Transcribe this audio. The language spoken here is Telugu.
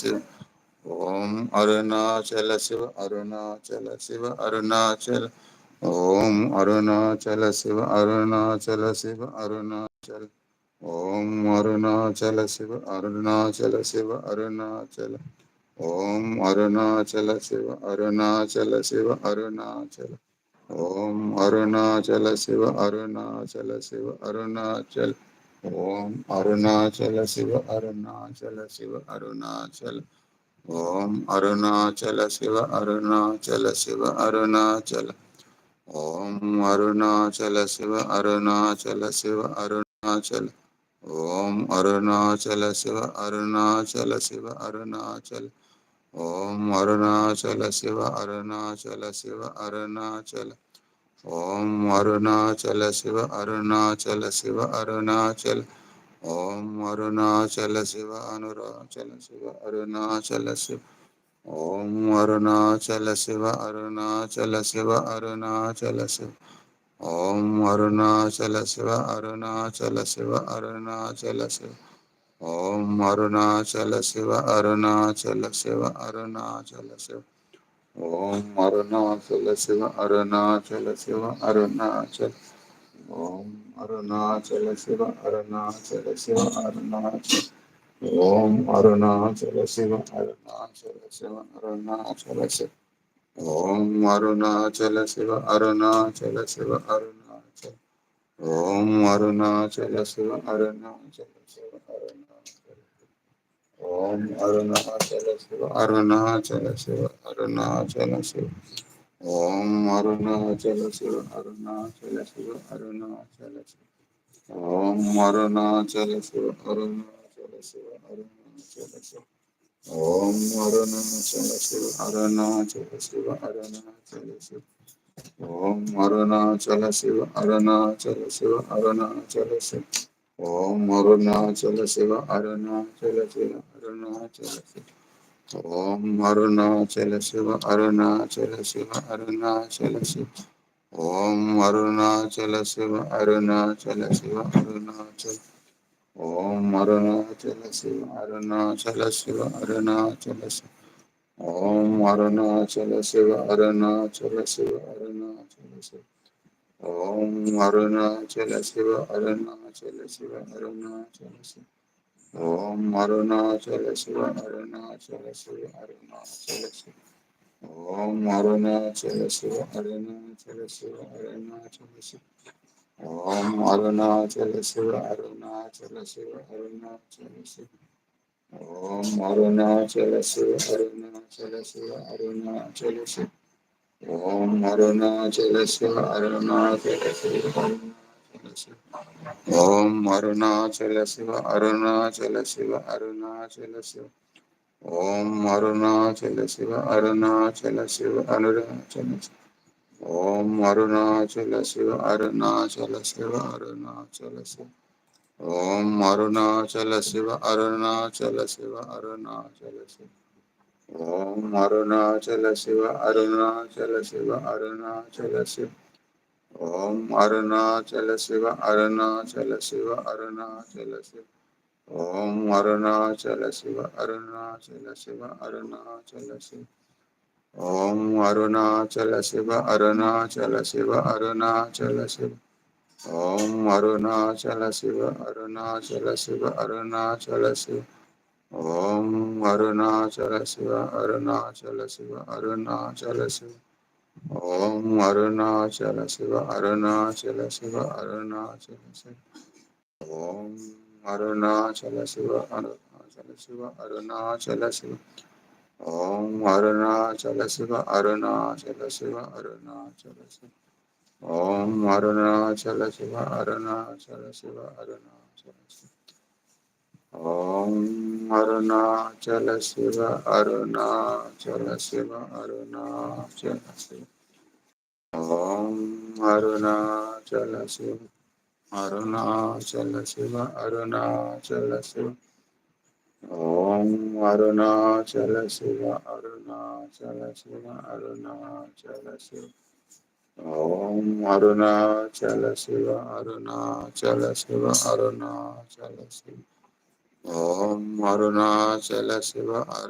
சிவ ஓம் அருணாச்சல சிவ அருணாச்சல சிவ அருணாச்சல ஓம் அருணாச்சல சிவ அருணாச்சல சிவ அருணாச்சல ஓம் அருணாச்சல சிவ அருணாச்சல சிவ அருணாச்சல ஓம் அருணாச்சல சிவ அருணாச்சல சிவ அருணாச்சல ஓம் அருணாச்சல சிவ அருணாச்சல சிவ அருணாச்சல ஓம் அருணாச்சல சிவ அருணாச்சல சிவ அருணாச்சல ஓம் அருணாச்சல சிவ அருணாச்சல சிவ அருணாச்சல ஓம் அருணாச்சல சிவ அருணாச்சல சிவ அருணாச்சல ஓம் அருணாச்சல சிவ அருணாச்சல சிவ அருணாச்சல ஓம் அருணாச்சல சிவ அருணாச்சல சிவ அருணாச்சல ఓం అరుణాచల శివ అరుణాచల శివ అరుణాచల ఓం అరుణాచల శివ అనురాచల శివ అరుణాచల శివ ఓం అరుణాచల శివ అరుణాచల శివ అరుణాచల శివ ఓం అరుణాచల శివ అరుణాచల శివ అరుణాచల శివ ఓం అరుణాచల శివ అరుణాచల శివ అరుణాచల శివ ఓం అరుణాచల శివ అరుణాచల. శివ అరుణాచల ఓం అరుణాచల శివ అరుణాచల. శివ అరుణాచల ఓం అరుణాచల శివ అరుణాచల శివ అరుణాచల శివ ఓం అరుణాచల శివ అరుణాచల. శివ అరుణాచల ఓం అరుణాచల శివ అరుణాచల. శివ అరుణ ఓం అరుణాచల శివ అరుణాచల శివ అరుణాచల శివ ఓం అరుణాచల శివ అరుణాచల శివ అరుణాచల శివ ఓం అరుణాచల శివ అరుణాచల శివ అరుణాచల శివ ఓం అరుణాచల శివ అరుణాచల శివ అరుణాచల శివ ఓం అరుణాచల శివ అరుణాచల శివ అరుణాచల శివ ఓం అరుణాచల శివ అరుణాచల శివ అరుణాచల శివ ఓం అరుణాచల శివ అరుణాచల శివ అరుణాచల శివ ఓం అరుణాచల శివ అరుణాచల శివ అరుణాచల ఓం అరుణాచల శివ అరుణాచల శివ అరుణాచల శివ ఓం అరుణాచల శివ అరుణాచల శివ అరుణాచల శివ ఓం అరుణాచల శివ అరుణాచల శివ అరుణాచల శివ ఓం అరుణాచల శివ అరుణాచల శివ అరుణాచల శివ ఓం అరుణాచల శివ అరుణాచల శివ అరుణాచల శివ ఓం అరుణాచల శివ అరుణాచల శివ అరుణాచల శివ ఓం అరుణాచల శివ అరుణాచల శివ అరుణాచల శివ ఓం అరుణాచలస్య శివ ఓం అరుణాచల శివ అరుణాచల శివ అరుణాచల శివ ఓం అరుణాచల శివ అరుణాచల శివ అరుణాచల ఓం అరుణాచల శివ అరుణాచల శివ అరుణాచల శివ ఓం అరుణాచల శివ అరుణాచల శివ అరుణాచల శివ ఓం అరుణాచల శివ అరుణాచల శివ అరుణాచల శివ ఓం అరుణాచల శివ అరుణాచల శివ అరుణాచల శివ ఓం అరుణాచల శివ అరుణాచల శివ అరుణాచల శివ ఓం అరుణాచల శివ అరుణాచల శివ అరుణాచల శివ ఓం అరుణాచల శివ అరుణాచల శివ అరుణాచల శివ ఓం అరుణాచల శివ అరుణాచల శివ అరుణాచల శివ ఓం అరుణాచల శివ అరుణాచల శివ అరుణాచల శివ ఓం అరుణాచల శివ అరుణాచల శివ అరుణాచల శివ ఓం అరుణాచల శివ అరుణాచల శివ అరుణాచల శివ ఓం అరుణాచల శివ అరుణాచల శివ అరుణాచల శివ ओम अरुणाचल शिव अरुणाचल शिव अरुणाचल शिव ओम अरुणाचल शिव अरुणाचल शिव अरुणाचल शिव ओम अरुणाचल शिव अरुणाचल शिव अरुणाचल शिव ओम अरुणाचल शिव अरुणाचल शिव अरुणाचल शिव ఓం అరుణాచల శివ